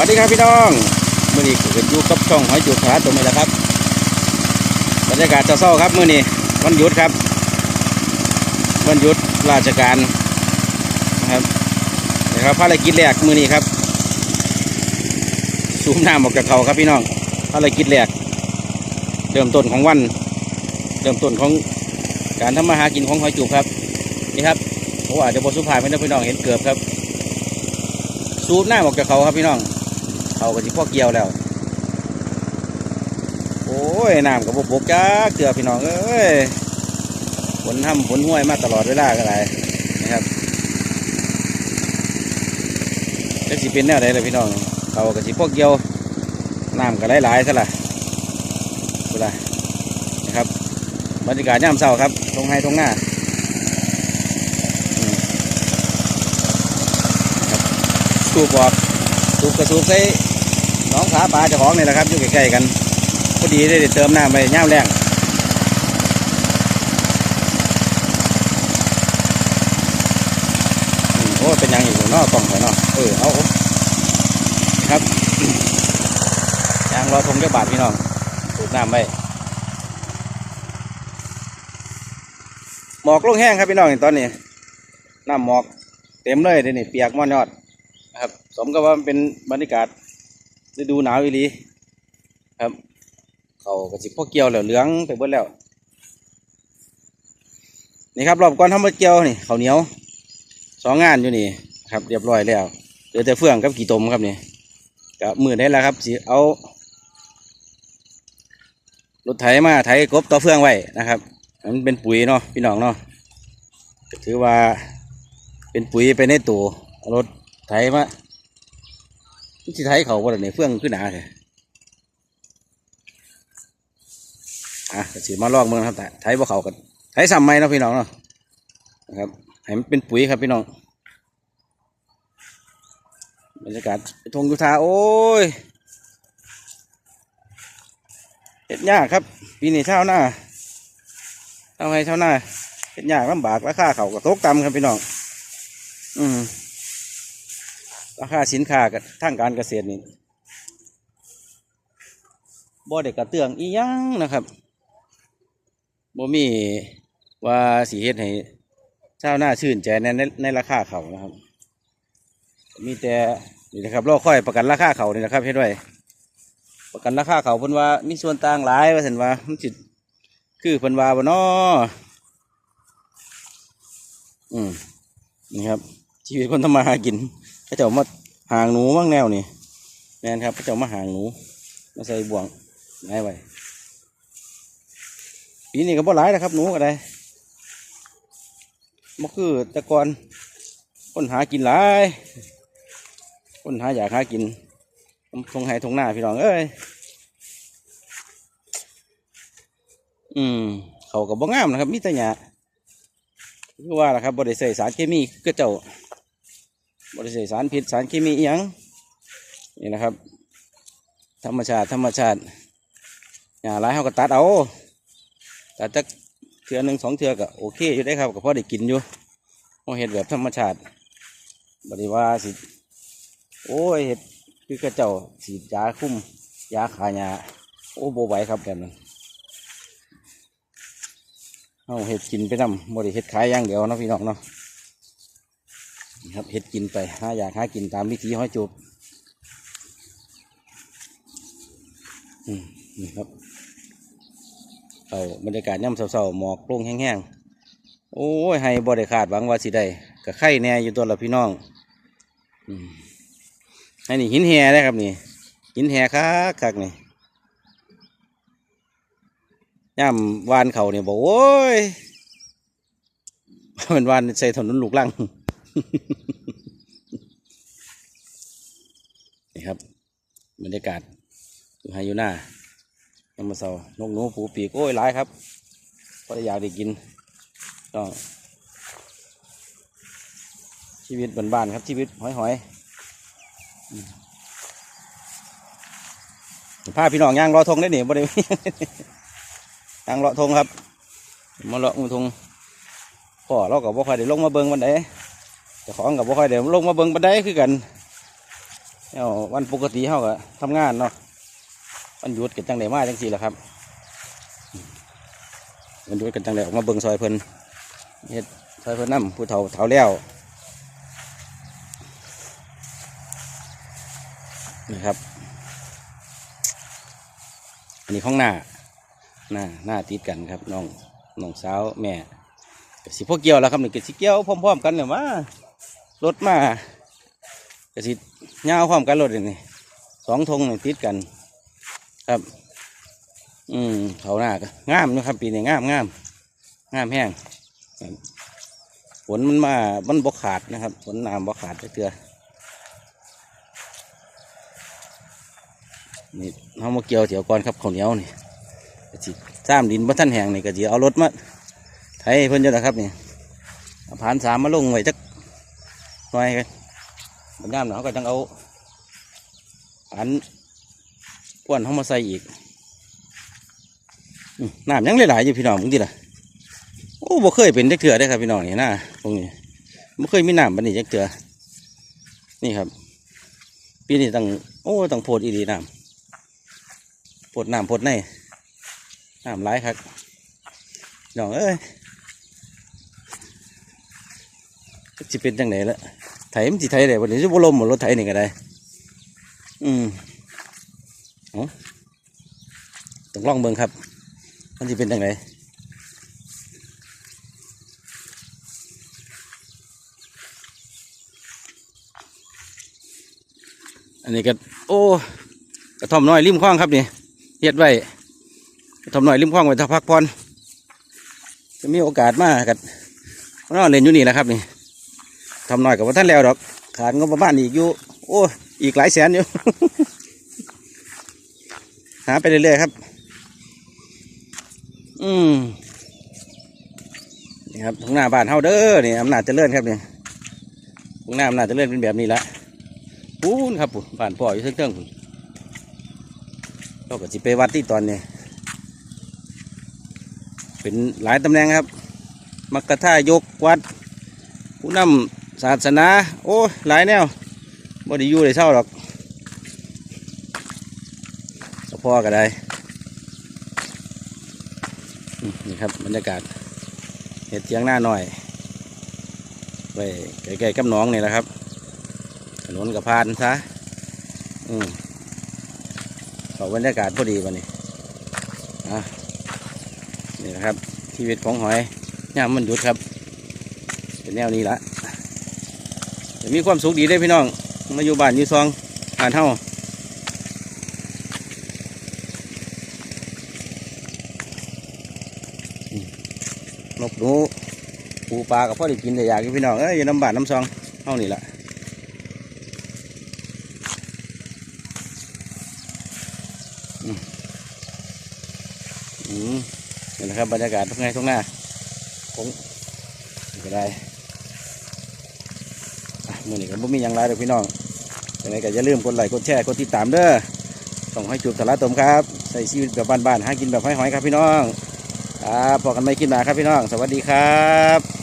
วัสดีครับพี่น้องมื่อนี้ผมอยู่กับช่องหอยจุดขาตัวนี้แหละครับบรรยากาศจะเศร้าครับมื่อนี้วันหยุดครับ วันหยุดราชการนะครับนะครับภารกิจแรกมื่อนี้ครับสูบน้ำออกจากเขาครับพี่น้องภารกิจแรกเริ่มต้นของวันเริ่มต้นของการทำมาหากินของหอยจุกครับนี่ครับผมอาจจะบสุภาพไม่ได้พี่น้องเห็นเกือบครับ สูบหน้าออกจากเขาครับพี่น้อง เขาก็สิพ่อเกี่ยวแล้ว โอ้ยน้ำกับบกจ้าเกลือพี่น้องเอ้ยฝนทำฝนห้วยมาตลอดเวลาก็ไรนะครับจะสิเป็นแนวใดเลยพี่น้องเขาก็สิพ่อเกี่ยวน้ำก็หลายๆซะละดูละนะครับบรรยากาศย่ำเศร้าครับตรงไฮตรงหน้าสูบออกสูบกระสูบใส่ น้องขาปลาเจ้าของนี่แหละครับอยู่ใกล้ๆกันพอดีได้เติมน้ำไปย่ามแรงอืมโอ้เป็นยังอยู่นอกกล่องไปเนาะเออเอาครับยางรอทงเจ้าบาทพี่น้องสูบน้ำไปหมอกลงแห้งครับพี่น้องตอนนี้น้ำหมอกเต็มเลยเดี๋ยวนี้เปียกมอนยอดครับ สมกับว่ามันเป็นบรรยากาศ ฤดูหนาวอีหลีครับ เขากระสิบพวกเกี่ยวแล้วเหลืองไปเบิดแล้ว นี่ครับรอบก่อนทำมาเกี่ยวนี่เขาเหนียวสองงานอยู่นี่ครับ เรียบร้อยแล้วเหลือแต่เฟื่องกับกี่ตมครับนี่กับมือได้แล้วครับสิเอารถไถมาไถกบต่อเฟื่องไว้นะครับมันเป็นปุ๋ยเนาะพี่น้องเนาะถือว่าเป็นปุ๋ยไปในตัวรถไถมา ที่ไถเขาบ่ได้เนี่เฟื่องขึ้นหนาเลยอะก็สิมาลองเมืองครับแต่ไถบ่เขากันไถซ้ำไหมเนาะพี่น้องเนาะนะครับให้มันเป็นปุ๋ยครับพี่น้องบรรยากาศทงยุทาโอ้ยเห็ดยากครับปีนี้เช้าหน้าเช้าให้เช้าหน้าเห็ดยากลำบากราคาเขาก็ตกต่ำครับพี่น้อง อืม ราคาสินค้ากับทางการเกษตรนี่บ่ได้กระเตื้องอียังนะครับบ่มีว่าสีเฮ็ดให้ชาวนาชื่นใจในในในราคาเขานะครับ มีแต่นี่นะครับรอค่อยประกันราคาเขานี่นะครับเฮ็ดไว้ประกันราคาเขาเพิ่นว่ามีส่วนต่างหลายว่าซั่นว่ามันสิคือเพิ่นว่าบ่นออืมนี่ครับชีวิตคนทำมาหากิน พระเจ้ามาหางหนูมั่งแนวนี่แม่นครับพระเจ้ามาหางหนูมาใส่บ่วงง่ายไวปีนี้ก็บ่หลายนะครับ หนูก็ได้มันคือตะกอนคนหากินหลายคนหาอยากหากินทงไห้ทงหน้าพี่น้องเอ้ยอืมเขาก็บ่งามนะครับมีแต่หญ้าคือว่าล่ะครับบ่ได้ใส่สารเคมีก็เจ้า บริษัทสารพิษสารเคมีอหยังนี่นะครับ ธรรมชาติธรรมชาติอย่าไรเขาก็ตัดเอาตัดจักเทือหนึ่งสองเทือก็โอเคอยู่ได้ครับก็พอได้กินอยู่เราเห็ดแบบธรรมชาติบริวาสิ โอ้ยเห็ดคือกระเจ้าสีดยาคุ้มยาขายาโอ้โบไหวครับแบบนั้นเอาเห็ดกินไปนำบริเห็ดขายอย่างเดียวนะพี่น้องเนาะ ครับเห็ดกินไปหาอยากหากินตามวิธีห้อยจูบนี่ครับเอาบรรยากาศย่ำเศร้าๆหมอกโปร่งแห้งๆ โอ้ย ให้บ่ได้ขาดหวังว่าสิได้กับไข่แน่อยู่ตัวละพี่น้องอให้นี่หินแห่ได้ครับนี่ หินแห่คักคักนี่ย่ำวานเขาเนี่ยบอกโอ้ยเป็นวานใส่ถนนลูกลัง นี่ครับ บรรยากาศอยู่ไฮยูน่าน้ำมาเสานกหนูผูปีกโอ้ยหลายครับก็อยากได้กินก็ชีวิตบ้านๆครับ ชีวิตหอยๆอืมพาพี่น้องย่างรอทงได้หนิบ่ได้ย่างรอทงครับมาเลาะมือทงพ่อเรากับบ่ค่อยได้ลงมาเบิ่งบันไดเจ้าของกับบ่ค่อยได้ลงมาเบิ่งบันไดคือกันเอาวันปกติเขาก็ทำงานเนาะวันหยุดกันจังไดมาจังสี่แหละครับวันหยุดกันจังไดออกมาเบิ่งซอยเพิ่นเฮ็ดซอยเพิ่นน้ำผู้เฒ่าเฒ่าแล้วนะครับ อันนี้ข้องหน้าหน้าหน้าติดกันครับน้องน้องสาวแม่ก็สิพวกเกี่ยวแล้วครับนี่ก็สิเกี่ยวพร้อมๆกันเลยว่า รถมาก็สิยาควพร้อมกันรถนี่สองธงนี่ติดกัน ครับ อืมเขาหน้าก็งามนะครับ ปีนี้งามงามงามแห้งฝนมันมา มันบกขาดนะครับฝนน้ำบกขาดเกลือนี่เขามาเกี่ยวเดี๋ยวก่อนครับข้าวเหนียวนี่ก็สิซ้ำดินบ่ท่านแห้งนี่ก็จะเอารถมาไถเพิ่นจะนะครับนี่ผ่านสามมาลงไว้จัก น่อยกันบรรยามหนาวก็จังเอาผ่านป้วนเขามาใส่อีกน้ำยังหลายๆอยู่พี่น้องมึงดิล่ะโอ้บ่เคยเป็นจักเถื่อได้ครับพี่น้องนี่นะตรงนี้บ่เคยมีน้ำบันนี้จักเถื่อนี่ครับปีนี้ต้องโอ้ต้องโพดอีดีน้ำโพดน้ำโพดในน้ำหลายครับน้องเอ้ย จะเป็นจังไหนละไถมันสิไถได้วันนี้จะบ่ลมหมดรถไถนี่ก็ได้ อืมเอต้องล่องเบิ่งครับ มันจะเป็นจังไหนอันนี้ก็โอ้กระท่อมน้อยริมคลองครับนี่เฮ็ดไว้กระท่อมน้อยริมคลองไว้ถ้าพักผ่อนจะมีโอกาสมากันนอนเล่นอยู่นี่แหละครับนี่ ทำน้อยกับว่าท่านแล้วดอกขาดงบประมาณอีกอยู่ โอ้อีกหลายแสนอยู่ หาไปเรื่อยๆครับ อืมนี่ครับทุ่งนาบ้านเฮาเด้อนี่อำนาจเจริญครับนี่ทุ่งนาอำนาจเจริญเป็นแบบนี้ละปูนครับปุ่นบ้านพ่ออยู่เทิงๆปุ่นเราก็จิไปวัดที่ตอนนี้เป็นหลายตำแหน่งครับ มักกะท่ายกวัด ผู้นำ ศาสนา โอ้ยหลายแนวบ่ได้อยู่ได้เศร้าหรอกก็พอก็ได้ นี่ครับบรรยากาศเห็ดเทียงหน้าหน่อย ไปใกล้ๆกับน้องนี่แหละครับ ถนนกับพานซะ อืมขาบรรยากาศพอดีวันนี้อะนี่นะครับ ชีวิตของหอยย่ามมันหยุดครับ เป็นแนวนี้ละ มีความสุขดีได้พี่น้อง มาอยู่บ้านอยู่ซองอ่านเท่าอืมนกหนูปูปลากับพ่อได้กินได้อยากพี่น้องเอ้ยอยู่น้ำบานน้ำซองเท่านี่แหละอือนี่แหละครับบรรยากาศทุกไงทุกหน้าคงก็ได้ มื่อนี้ก็บ่มีอย่างไรเด้อพี่น้องยังไงก็อย่าลืมกดไลค์กดแชร์กดติดตามเด้อส่งให้จูบสาระตมครับ ใส่ชีวิตแบบบ้านๆหากินแบบห้อยๆครับพี่น้องครับพอกันไม่กินมาครับพี่น้อง สวัสดีครับ